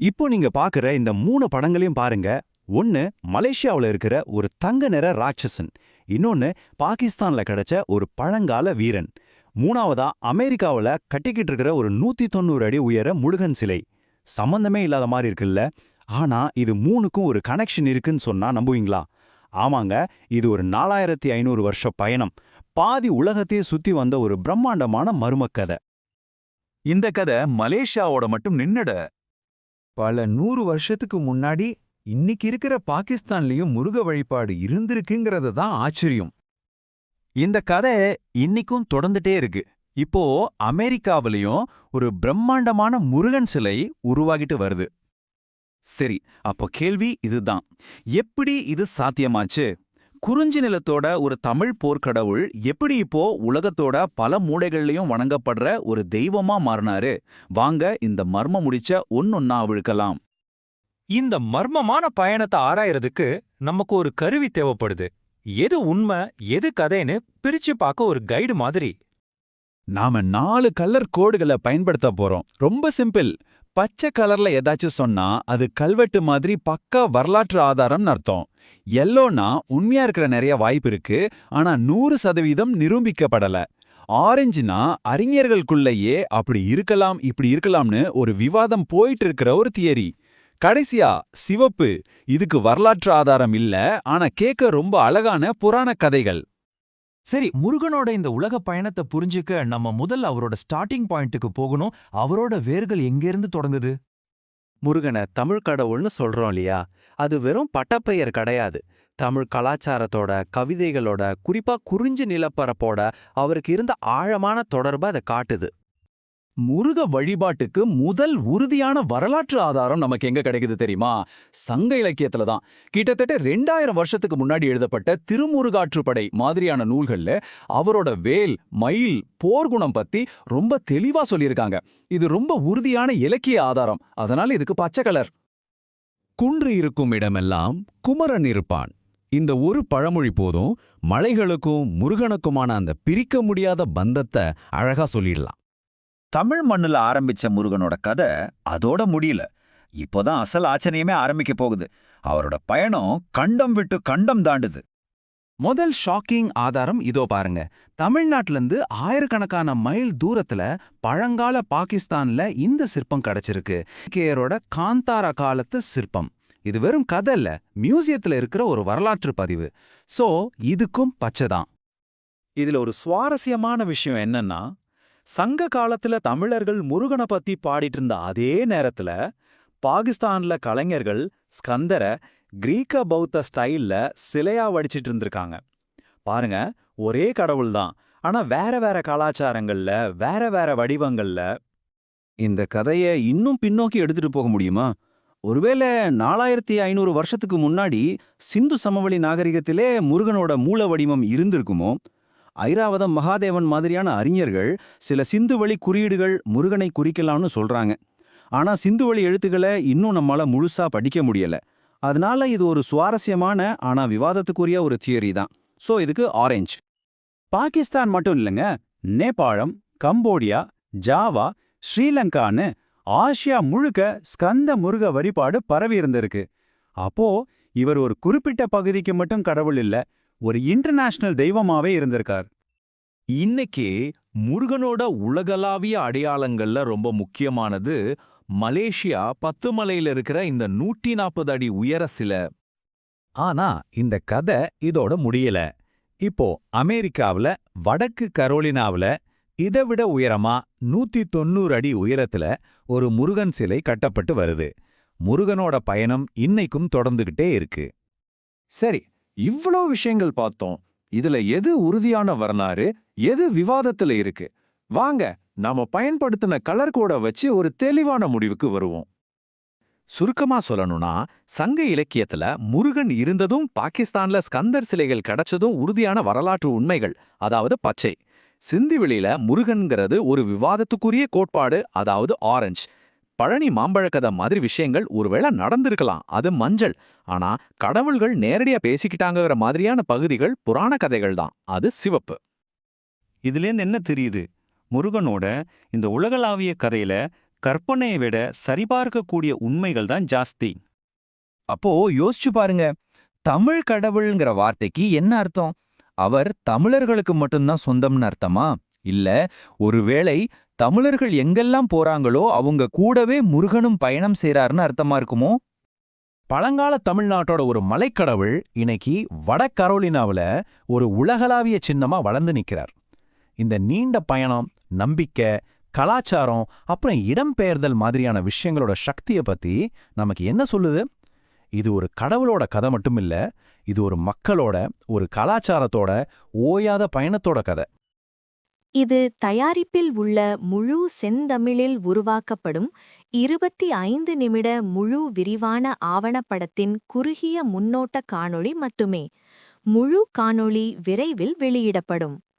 இப்போ நீங்க பாக்குற இந்த மூணு படங்களையும் பாருங்க. ஒன்னு மலேசியாவுல இருக்கிற ஒரு தங்க நிற ராட்சசன். இன்னொன்னு பாகிஸ்தான்ல கிடைச்ச ஒரு பழங்கால வீரன். மூணாவதா அமெரிக்காவுல கட்டிக்கிட்டு இருக்கிற ஒரு நூத்தி தொண்ணூறு அடி உயர முழுகன் சிலை. சம்பந்தமே இல்லாத மாதிரி இருக்குல்ல. ஆனா இது மூணுக்கும் ஒரு கனெக்ஷன் இருக்குன்னு சொன்னா நம்புவீங்களா? ஆமாங்க இது ஒரு நாலாயிரத்தி ஐநூறு வருஷ பயணம். பாதி உலகத்தையே சுத்தி வந்த ஒரு பிரம்மாண்டமான மருமக்கதை. இந்த கதை மலேசியாவோட மட்டும் நின்னுட. பல நூறு வருஷத்துக்கு முன்னாடி இன்னைக்கு இருக்கிற பாகிஸ்தான்லயும் முருக வழிபாடு இருந்திருக்குங்கிறத தான் ஆச்சரியம். இந்த கதை இன்னிக்கும் தொடர்ந்துட்டே இருக்கு. இப்போ அமெரிக்காவிலையும் ஒரு பிரம்மாண்டமான முருகன் சிலை உருவாகிட்டு வருது. சரி அப்போ கேள்வி இதுதான். எப்படி இது சாத்தியமாச்சு? குறிஞ்சி நிலத்தோட ஒரு தமிழ் போர்க்கடவுள் எப்படி இப்போ உலகத்தோட பல மூலைகள்லயும் வணங்கப்படுற ஒரு தெய்வமா மாறினாரு? வாங்க இந்த மர்ம முடிச்ச ஒன்னொன்னா விழுக்கலாம். இந்த மர்மமான பயணத்தை ஆராயறதுக்கு நமக்கு ஒரு கருவி தேவைப்படுது. எது உண்மை எது கதைன்னு பிரிச்சு பார்க்க ஒரு கைடு மாதிரி. நாம நாலு கலர் கோடுகளை பயன்படுத்த போறோம். ரொம்ப சிம்பிள் பச்சை கலர்ல ஏதாச்சும் சொன்னா அது கல்வெட்டு மாதிரி பக்கா வரலாற்று ஆதாரம்னு அர்த்தம். எல்லோனா உண்மையா இருக்கிற நிறைய வாய்ப்பு இருக்கு ஆனா நூறு சதவீதம் நிரூபிக்கப்படல. ஆரஞ்சுனா அறிஞர்களுக்குள்ளேயே அப்படி இருக்கலாம் இப்படி இருக்கலாம்னு ஒரு விவாதம் போயிட்டு இருக்கிற ஒரு தியரி. கடைசியா சிவப்பு இதுக்கு வரலாற்று ஆதாரம் இல்ல ஆனா கேட்க ரொம்ப அழகான புராண கதைகள். சரி முருகனோட இந்த உலக பயணத்தை புரிஞ்சுக்க நம்ம முதல்ல அவரோட ஸ்டார்டிங் பாயிண்ட்டுக்கு போகணும். அவரோட வேர்கள் எங்கேருந்து தொடங்குது? முருகனை தமிழ் கடவுள்னு சொல்றோம் இல்லையா? அது வெறும் பட்டப்பெயர் கிடையாது. தமிழ் கலாச்சாரத்தோட கவிதைகளோட குறிப்பா குறிஞ்சி நிலப்பரப்போட அவருக்கு இருந்த ஆழமான தொடர்பு அதை காட்டுது. முருக வழிபாட்டுக்கு முதல் உறுதியான வரலாற்று ஆதாரம் நமக்கு எங்க கிடைக்குது தெரியுமா? சங்க இலக்கியத்துல தான். கிட்டத்தட்ட ரெண்டாயிரம் வருஷத்துக்கு முன்னாடி எழுதப்பட்ட திருமுருகாற்றுப்படை மாதிரியான நூல்கள்ல அவரோட வேல் மயில் போர்க்குணம் பத்தி ரொம்ப தெளிவா சொல்லியிருக்காங்க. இது ரொம்ப உறுதியான இலக்கிய ஆதாரம். அதனால இதுக்கு பச்சை கலர். குன்று இருக்கும் இடமெல்லாம் குமரன் இருப்பான். இந்த ஒரு பழமொழி போதும் மலைகளுக்கும் முருகனுக்குமான அந்த பிரிக்க முடியாத பந்தத்தை அழகா சொல்லிடலாம். தமிழ் மண்ணுல ஆரம்பிச்ச முருகனோட கதை அதோட முடியல. இப்போதான் அசல் ஆச்சரியமே ஆரம்பிக்க போகுது. அவரோட பயணம் கண்டம் விட்டு கண்டம் தாண்டுது. முதல் ஷாக்கிங் ஆதாரம் இதோ பாருங்க. தமிழ்நாட்டுல இருந்து ஆயிரக்கணக்கான மைல் தூரத்துல பழங்கால பாகிஸ்தான்ல இந்த சிற்பம் கிடைச்சிருக்கு. கேரோட காந்தாரா காலத்து சிற்பம். இது வெறும் கதை இல்ல மியூசியத்துல இருக்கிற ஒரு வரலாற்று பதிவு. சோ இதுக்கும் பச்சைதான் இதுல ஒரு சுவாரஸ்யமான விஷயம் என்னன்னா சங்க காலத்துல தமிழர்கள் முருகனை பத்தி பாடிட்டு இருந்த அதே நேரத்துல பாகிஸ்தான்ல கலைஞர்கள் ஸ்கந்தர கிரீக்க பௌத்த ஸ்டைல்ல சிலையா வடிச்சிட்டு இருந்திருக்காங்க பாருங்க ஒரே கடவுள் தான் ஆனா வேற வேற கலாச்சாரங்கள்ல வேற வேற வடிவங்கள்ல இந்த கதைய இன்னும் பின்னோக்கி எடுத்துட்டு போக முடியுமா? ஒருவேளை நாலாயிரத்தி ஐநூறு வருஷத்துக்கு முன்னாடி சிந்து சமவெளி நாகரிகத்திலே முருகனோட மூல வடிவம் இருந்திருக்குமோ? ஐராவதம் மகாதேவன் மாதிரியான அறிஞர்கள் சில சிந்துவழி குறியீடுகள் முருகனை குறிக்கலாம்னு சொல்றாங்க. ஆனா சிந்துவழி எழுத்துக்களை இன்னும் நம்மால முழுசா படிக்க முடியல. அதனால இது ஒரு சுவாரஸ்யமான ஆனா விவாதத்துக்குரிய ஒரு தியரி தான். சோ இதுக்கு ஆரஞ்சு. பாகிஸ்தான் மட்டும் இல்லைங்க நேபாளம் கம்போடியா ஜாவா ஸ்ரீலங்கான்னு ஆசியா முழுக்க ஸ்கந்த முருக வழிபாடு பரவி இருந்திருக்கு. அப்போ இவர் ஒரு குறிப்பிட்ட பகுதிக்கு மட்டும் கடவுள் இல்ல ஒரு இன்டர்நேஷனல் தெய்வமாவே இருந்திருக்கார். இன்னைக்கு முருகனோட உலகளாவிய அடையாளங்கள்ல ரொம்ப முக்கியமானது மலேசியா பத்துமலையில இருக்கிற இந்த நூற்றி நாற்பது அடி உயர சிலை. ஆனா இந்த கதை இதோட முடியல. இப்போ அமெரிக்காவுல வடக்கு கரோலினாவுல இதை விட உயரமா நூத்தி தொண்ணூறு அடி உயரத்துல ஒரு முருகன் சிலை கட்டப்பட்டு வருது. முருகனோட பயணம் இன்னைக்கும் தொடர்ந்துகிட்டே இருக்கு. சரி இவ்ளோ விஷயங்கள் பார்த்தோம். இதுல எது உறுதியான வரலாறு எது விவாதத்துல இருக்கு? வாங்க நாம பயன்படுத்தின கலர் கோடை வச்சு ஒரு தெளிவான முடிவுக்கு வருவோம். சுருக்கமா சொல்லணும்னா சங்க இலக்கியத்துல முருகன் இருந்ததும் பாகிஸ்தான்ல ஸ்கந்தர் சிலைகள் கிடைச்சதும் உறுதியான வரலாற்று உண்மைகள் அதாவது பச்சை. சிந்திவெளியில முருகன்கிறது ஒரு விவாதத்துக்குரிய கோட்பாடு அதாவது ஆரஞ்சு. பழனி மாம்பழக்கதை மாதிரி விஷயங்கள் ஒருவேளை நடந்திருக்கலாம். அது மஞ்சள். ஆனா கடவுள்கள் நேரடியா பேசிக்கிட்டாங்கங்கிற மாதிரியான பகுதிகள் புராண கதைகள் தான். அது சிவப்பு. இதுலேருந்து என்ன தெரியுது? முருகனோட இந்த உலகளாவிய கதையில கற்பனையை விட சரிபார்க்கக்கூடிய உண்மைகள் தான் ஜாஸ்தி. அப்போ யோசிச்சு பாருங்க. தமிழ் கடவுள்ங்கிற வார்த்தைக்கு என்ன அர்த்தம்? அவர் தமிழர்களுக்கு மட்டும்தான் சொந்தம்னு அர்த்தமா? இல்ல ஒருவேளை தமிழர்கள் எங்கெல்லாம் போறாங்களோ அவங்க கூடவே முருகனும் பயணம் செய்றாருன்னு அர்த்தமா இருக்குமோ? பழங்கால தமிழ்நாட்டோட ஒரு மலைக்கடவுள் இன்னைக்கு வட கரோலினாவுல ஒரு உலகளாவிய சின்னமா வளர்ந்து நிக்கிறார். இந்த நீண்ட பயணம் நம்பிக்கை கலாச்சாரம் அப்புறம் இடம்பெயர்தல் மாதிரியான விஷயங்களோட சக்தியை பத்தி நமக்கு என்ன சொல்லுது? இது ஒரு கடவுளோட கதை மட்டும் இல்ல இது ஒரு மக்களோட ஒரு கலாச்சாரத்தோட ஓயாத பயணத்தோட கதை. இது தயாரிப்பில் உள்ள முழு செந்தமிழில் உருவாக்கப்படும் இருபத்தி ஐந்து நிமிட முழு விரிவான ஆவணப்படத்தின் குறுகிய முன்னோட்ட காணொளி மட்டுமே. முழு காணொளி விரைவில் வெளியிடப்படும்.